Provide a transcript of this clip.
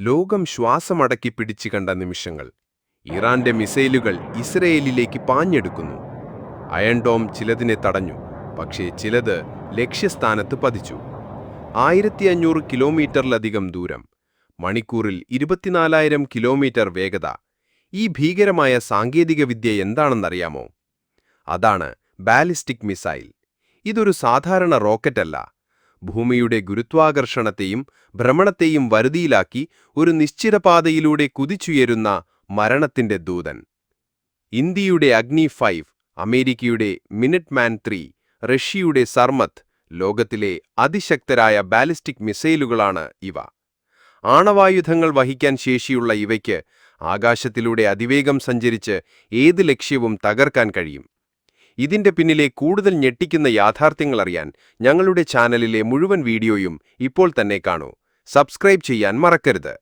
ലോകം ശ്വാസമടക്കി പിടിച്ചു കണ്ട നിമിഷങ്ങൾ. ഇറാന്റെ മിസൈലുകൾ ഇസ്രയേലിലേക്ക് പാഞ്ഞെടുക്കുന്നു. അയൺ ഡോം ചിലതിനെ തടഞ്ഞു പക്ഷേ ചിലത് ലക്ഷ്യസ്ഥാനത്ത് പതിച്ചു. ആയിരത്തി അഞ്ഞൂറ് കിലോമീറ്ററിലധികം ദൂരം മണിക്കൂറിൽ ഇരുപത്തിനാലായിരം കിലോമീറ്റർ വേഗത. ഈ ഭീകരമായ സാങ്കേതികവിദ്യ എന്താണെന്നറിയാമോ? അതാണ് ബാലിസ്റ്റിക് മിസൈൽ. ഇതൊരു സാധാരണ റോക്കറ്റല്ല ഭൂമിയുടെ ഗുരുത്വാകർഷണത്തെയും ഭ്രമണത്തെയും വരുതിയിലാക്കി ഒരു നിശ്ചിത പാതയിലൂടെ കുതിച്ചുയരുന്ന മരണത്തിന്റെ ദൂതൻ. ഇന്ത്യയുടെ അഗ്നി ഫൈവ് അമേരിക്കയുടെ മിനിറ്റ് മാൻ ത്രീ റഷ്യയുടെ സർമത്ത് ലോകത്തിലെ അതിശക്തരായ ബാലിസ്റ്റിക് മിസൈലുകളാണ് ഇവ. ആണവായുധങ്ങൾ വഹിക്കാൻ ശേഷിയുള്ള ഇവയ്ക്ക് ആകാശത്തിലൂടെ അതിവേഗം സഞ്ചരിച്ച് ഏത് ലക്ഷ്യവും തകർക്കാൻ കഴിയും. ഇതിന്റെ പിന്നിലെ കൂടുതൽ ഞെട്ടിക്കുന്ന യാഥാർത്ഥ്യങ്ങൾ അറിയാൻ ഞങ്ങളുടെ ചാനലിലെ മുഴുവൻ വീഡിയോയും ഇപ്പോൾ തന്നെ കാണൂ. സബ്സ്ക്രൈബ് ചെയ്യാൻ മറക്കരുത്.